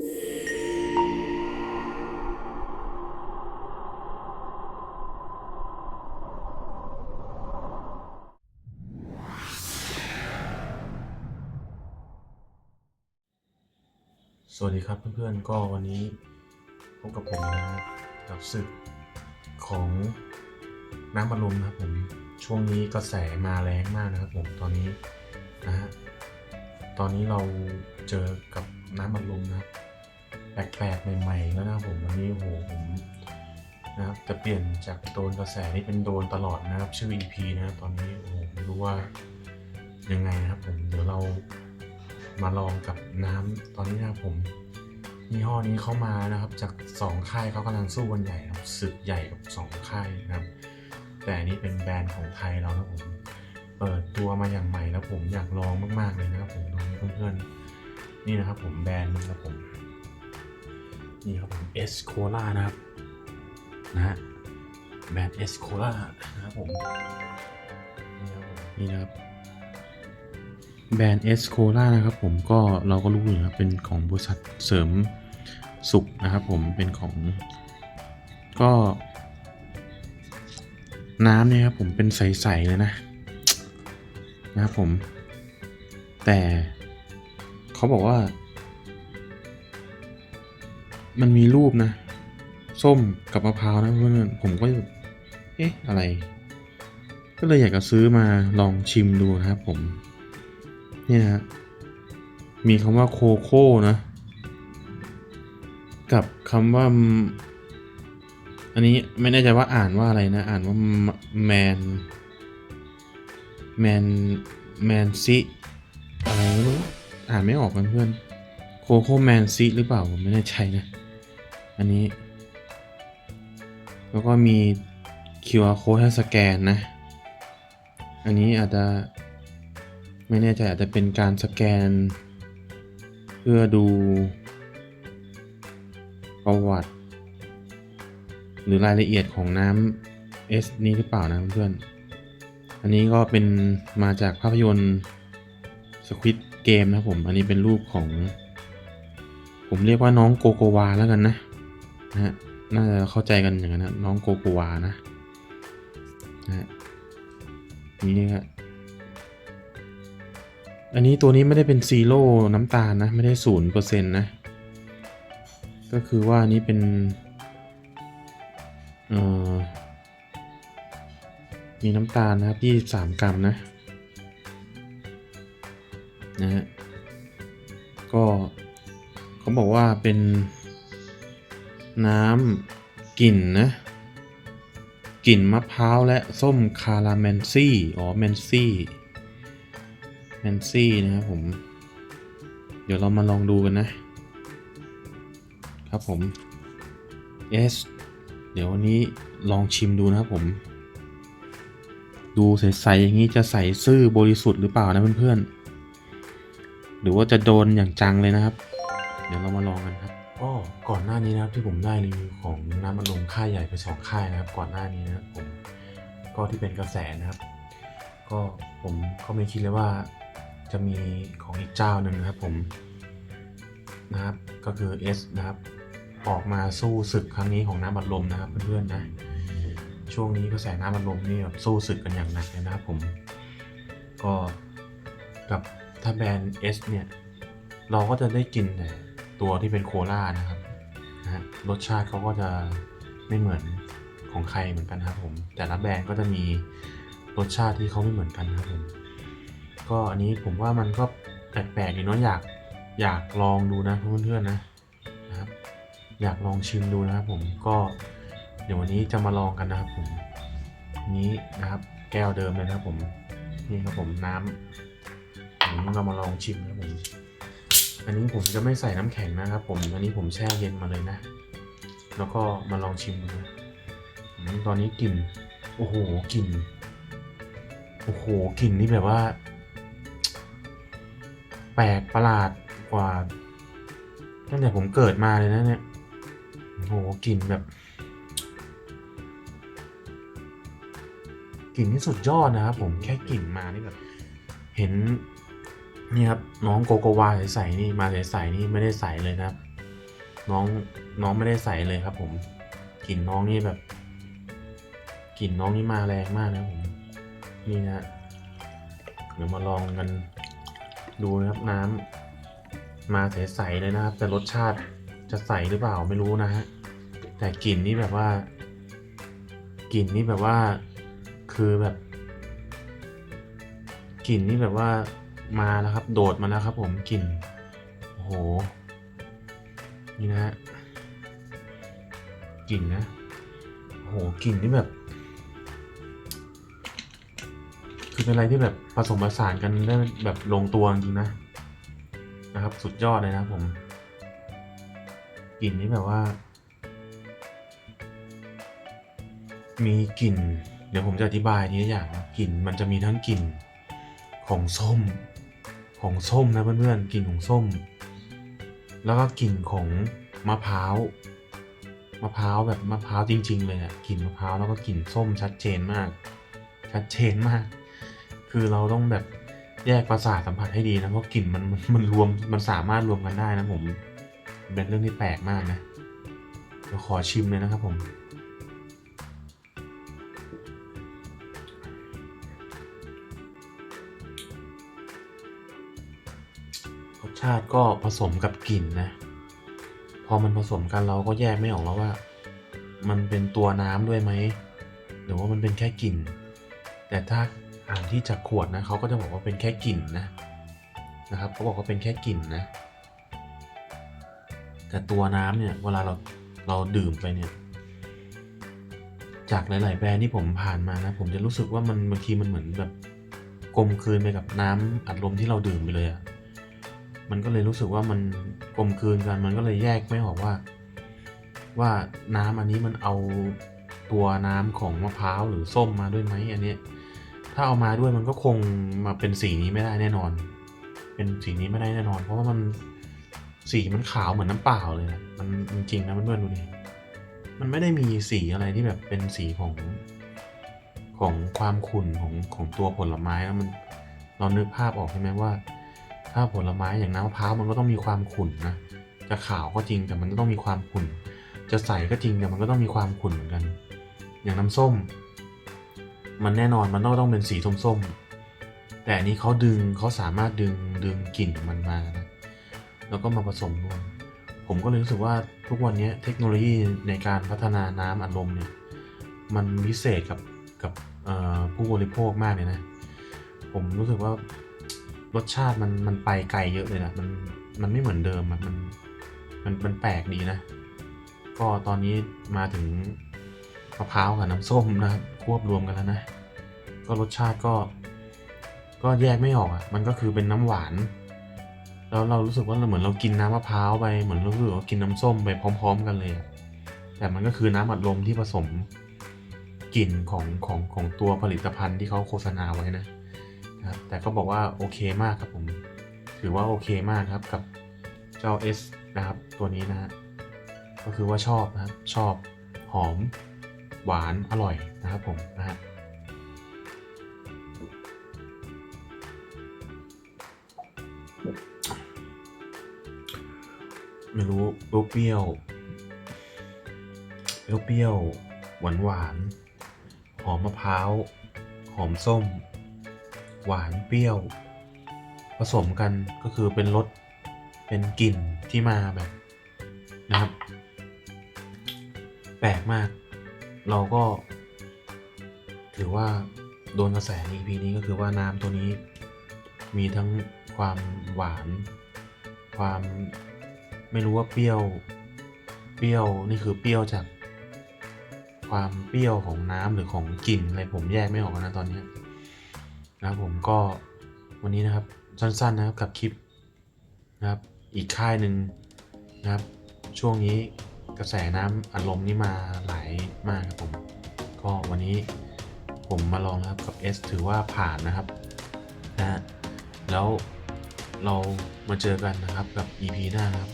สวัสดีครับเพื่อนๆ ก็วันนี้พบกับผมนะครับกับศึกของน้ำบรรลมนะครับผมช่วงนี้กระแสมาแรงมากนะครับผมตอนนี้นะฮะตอนนี้เราเจอกับน้ำบรรลมนะครับ แปลกๆใหม่ๆแล้วนะครับผมวันนี้โอ้โหผมนะครับจะเปลี่ยนจากโดนกระแสนี่เป็นโดนตลอดนะครับชื่อ EP นะครับตอนนี้โอ้โหไม่รู้ว่ายังไงนะครับผมเดี๋ยวเรามาลองกับน้ำตอนนี้นะครับผมยี่ห้อนี้เข้ามานะครับจากสองค่ายเขากำลังสู้กันใหญ่ครับศึกใหญ่กับสองค่ายนะครับ แต่อันนี้เป็นแบรนด์ของไทยเรานะผมเปิดตัวมาอย่างใหม่แล้วผมอยากลองมากๆเลยนะครับผมเพื่อนๆนี่นะครับผมแบรนด์นี้ครับผม นี่ครับผมเอสโคล่านะครับนะฮะแบรนด์เอสโคล่านะครับผมนี่นะครับแบรนด์เอสโคล่านะครับผมก็เราก็รู้อยู่นะครับเป็นของบริษัทเสริมสุขนะครับผมเป็นของก็น้ำเนี่ยครับผมเป็นใสๆเลยนะนะครับผม แต่เขาบอกว่า มันมีรูปนะ ส้มกับมะพร้าวนะเพื่อนผมก็แบบเอ๊ะ อะไร ก็เลยอยากจะซื้อมาลองชิมดูนะครับผม เนี่ยฮะ มีคำว่าโคโค่นะ กับคำว่า อันนี้ไม่แน่ใจว่าอ่านว่าอะไรนะ อ่านว่าแมน แมน แมนซิอะไรไม่รู้ อ่านไม่ออกกันเพื่อนโคโค่แมนซิหรือเปล่า ผมไม่แน่ใจนะ อันนี้ แล้วก็มี QR code ให้สแกนนะ อันนี้อาจจะไม่แน่ใจอาจจะเป็นการสแกน เพื่อดูประวัติ หรือรายละเอียดของน้ำ S นี้หรือเปล่านะเพื่อน อันนี้ก็เป็นมาจากภาพยนตร์ Squid Game นะผม อันนี้เป็นรูปของ ผมเรียกว่าน้องโกโกวาแล้วกันนะ นะฮะน่าจะเข้าใจกันอย่างนั้นนะน้องโกโกวานะนะฮะนี่ครับอันนี้ตัวนี้ไม่ได้เป็นซีโร่น้ำตาลนะ ไม่ได้ศูนย์เปอร์เซ็นต์นะ ก็คือว่าอันนี้เป็นมีน้ำตาลนะครับยี่สามกรัมนะนะฮะก็เขาบอกว่าเป็น น้ำกลิ่นนะกลิ่นมะพร้าวและส้มคาราเมนซี่อ๋อเมนซี่แนนซี่นะครับผม เดี๋ยวเรามาลองดูกันนะ ครับผมเอสเดี๋ยววันนี้ลองชิมดูนะครับผม ดูใสๆอย่างนี้จะใสซื่อบริสุทธิ์หรือเปล่านะเพื่อนๆหรือว่าจะโดนอย่างจังเลยนะครับ เดี๋ยวเรามาลองกันครับ ก็ก่อนหน้านี้นะครับที่ผมได้รีวิวของน้ำมันลมค่ายใหญ่ไปสองค่ายนะครับ ก่อนหน้านี้นะครับผมก็ที่เป็นกระแสนะครับ ก็ผมก็ไม่คิดเลยว่าจะมีของอีกเจ้าหนึ่งนะครับผมนะครับก็คือ S นะครับออกมาสู้ศึกครั้งนี้ของน้ำบัดลมนะครับเพื่อนๆนะช่วงนี้กระแสน้ำบัดลมนี่แบบสู้ศึกกันอย่างหนักเลยนะครับผมก็กับถ้าแบรนด์ S เนี่ยเราก็จะได้กินแต่ ตัวที่เป็นโคลานะครับนะฮะรสชาติเขาก็จะไม่เหมือนของใครเหมือนกันครับผมแต่ละแบรนด์ก็จะมีรสชาติที่เขาไม่เหมือนกันครับผมก็อันนี้ผมว่ามันก็แปลกๆอยู่เนาะอยากอยากลองดูนะเพื่อนๆนะนะครับ อยากลองชิมดูนะครับผมก็เดี๋ยววันนี้จะมาลองกันนะครับผมนี้นะครับแก้วเดิมเลยนะครับผมนี่ครับผมน้ำอันนี้เรามาลองชิมนะครับผม อันนี้ผมจะไม่ใส่น้ำแข็งนะครับผม อันนี้ผมแช่เย็นมาเลยนะ แล้วก็มาลองชิมดูนะตอนนี้กลิ่น โอ้โห กลิ่น โอ้โห กลิ่นนี่แบบว่า แปลกประหลาดกว่า ตั้งแต่ผมเกิดมาเลยนะเนี่ย โอ้โห กลิ่นแบบ กลิ่นที่สุดยอดนะครับผม แค่กลิ่นมานี่แบบ เห็น นี่ครับน้องโกโกวาใสๆนี่มาใสๆนี่ไม่ได้ใสเลยครับ น้องน้องไม่ได้ใส่เลยครับ ผมกลิ่นน้องนี่แบบกลิ่นน้องนี่มาแรงมากนะผมนี่นะฮะเดี๋ยวมาลองกันดูนะครับน้ำมาใสๆเลยนะครับ แต่รสชาติจะใสหรือเปล่าไม่รู้นะฮะแต่กลิ่นนี่แบบว่ากลิ่นนี่แบบว่าคือแบบกลิ่นนี่แบบว่า มาแล้วครับ โดดมาแล้วครับ ผมกลิ่นโอ้โหนี่นะฮะกลิ่นนะโอ้โหกลิ่นนี่แบบ คือเป็นอะไรที่แบบผสมผสานกันได้แบบลงตัวจริงนะนะครับ สุดยอดเลยนะผมกลิ่นนี้แบบว่า มีกลิ่น เดี๋ยวผมจะอธิบายทีละอย่างกลิ่นมันจะมีทั้งกลิ่นของส้ม ของส้มนะเพื่อนๆกลิ่นของส้ม แล้วก็กลิ่นของมะพร้าวมะพร้าวแบบมะพร้าวจริง ๆ เลยอะกลิ่นมะพร้าวแล้วก็กลิ่นส้มชัดเจนมาก ชัดเจนมาก คือเราต้องแบบแยกประสาทสัมผัสให้ดีนะเพราะกลิ่นมันมันรวมมันสามารถรวมกันได้นะผมเป็นเรื่องที่แปลกมากนะเดี๋ยวขอชิมเลยนะครับผม ชาติก็ผสมกับกลิ่นนะ พอมันผสมกันเราก็แยกไม่ออกแล้วว่า มันเป็นตัวน้ำด้วยไหมหรือว่ามันเป็นแค่กลิ่น แต่ถ้าอ่านที่จากขวดนะเขาก็จะบอกว่าเป็นแค่กลิ่นนะนะครับเขาบอกว่าเป็นแค่กลิ่นนะ แต่ตัวน้ำเนี่ยเวลาเราเราดื่มไปเนี่ยจากหลาย ๆ แบรนด์ที่ผมผ่านมานะ ผมจะรู้สึกว่ามันบางทีมันเหมือนแบบกลมกลืนไปกับน้ำอัดลมที่เราดื่มไปเลยอะ มันก็เลยรู้สึกว่ามันกลมกลืนกัน มันก็เลยแยกไม่ออกว่า ว่าน้ำอันนี้มันเอาตัวน้ำของมะพร้าวหรือส้มมาด้วยไหมอันนี้ถ้าเอามาด้วยมันก็คงมาเป็นสีนี้ไม่ได้แน่นอน เป็นสีนี้ไม่ได้แน่นอน เพราะว่ามันสีมันขาวเหมือนน้ำเปล่าเลยนะมันจริงนะเพื่อนๆดูดิมันไม่ได้มีสีอะไรที่แบบเป็นสีของของความขุ่นของของตัวผลไม้แล้วมันเรานึกภาพออกใช่ไหมว่า ถ้าผลไม้อย่างน้ำมะพร้าวมันก็ต้องมีความขุ่นนะ จะขาวก็จริงแต่มันก็ต้องมีความขุ่น จะใสก็จริงแต่มันก็ต้องมีความขุ่นเหมือนกัน อย่างน้ำส้ม มันแน่นอนมันต้องต้องเป็นสีส้มๆ แต่อันนี้เขาดึงเขาสามารถดึงดึงกลิ่นมันมานะแล้วก็มาผสมรวมผมก็เลยรู้สึกว่าทุกวันนี้เทคโนโลยีในการพัฒนาน้ำอัดลมเนี่ยมันพิเศษกับกับผู้บริโภคมากเลยนะ ผมรู้สึกว่า รสชาติมันมันไปไกลเยอะเลยนะมันมันไม่เหมือนเดิมมันมันมันแปลกดีนะ ก็ตอนนี้มาถึงมะพร้าวกับน้ำส้มนะควบรวมกันแล้วนะ ก็รสชาติก็ ก็แยกไม่ออกอะ มันก็คือเป็นน้ำหวานแล้วเรารู้สึกว่าเราเหมือนเรากินน้ำมะพร้าวไปเหมือนเรารู้สึกว่ากินน้ำส้มไปพร้อม ๆ กันเลยอะแต่มันก็คือน้ำอัดลมที่ผสมกลิ่นของของของตัวผลิตภัณฑ์ที่เขาโฆษณาไว้นะ ครับแต่ก็บอกว่าโอเคมากครับผม ถือว่าโอเคมากครับกับเจ้า S นะครับตัวนี้นะฮะก็คือว่าชอบนะครับชอบหอมหวานอร่อยนะครับผมนะฮะไม่รู้เปรี้ยวเปรี้ยวเปรี้ยวหวานหวานหอมมะพร้าว หอมส้ม หวานเปรี้ยว ผสมกันก็คือเป็นรสเป็นกลิ่นที่มาแบบนะครับ แปลกมาก เราก็ ถือว่าโดนกระแสใน EP นี้ก็คือว่าน้ำตัวนี้ มีทั้งความหวาน ความไม่รู้ว่าเปรี้ยว เปรี้ยวนี่คือเปรี้ยวจาก ความเปรี้ยวของน้ำหรือของกลิ่นอะไรผมแยกไม่ออกนะตอนนี้ นะครับผมก็วันนี้นะครับสั้นๆนะครับกับคลิปนะครับอีกค่ายหนึ่งนะครับ ช่วงนี้กระแสน้ำอัดลมนี่มาไหลามากครับผม ก็วันนี้ผมมาลองนะครับกับ S ถือว่าผ่านนะครับนะฮะแล้วเรามาเจอกันนะครับกับ EP หน้านะครับ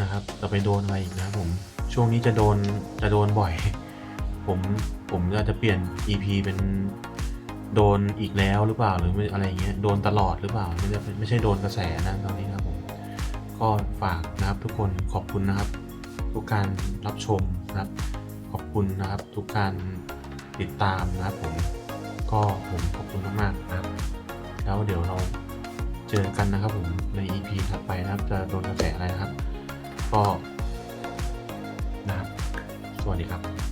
นะครับจะไปโดนอะไรอีกนะครับผมช่วงนี้จะโดนจะโดนบ่อย ผมผมอาจจะเปลี่ยน EP เป็น โดนอีกแล้วหรือเปล่าหรืออะไรอย่างเงี้ยโดนตลอดหรือเปล่าไม่ใช่ไม่ใช่โดนกระแสนะตอนนี้นะครับผมก็ฝากนะครับทุกคนขอบคุณนะครับ ทุกการรับชมนะครับ ขอบคุณนะครับ ทุกการติดตามนะครับผมก็ผมขอบคุณมากๆนะครับ แล้วเดี๋ยวเราเจอกันนะครับผมใน EP ถัดไปนะครับจะโดนกระแสอะไรนะครับ ก็นะครับสวัสดีครับ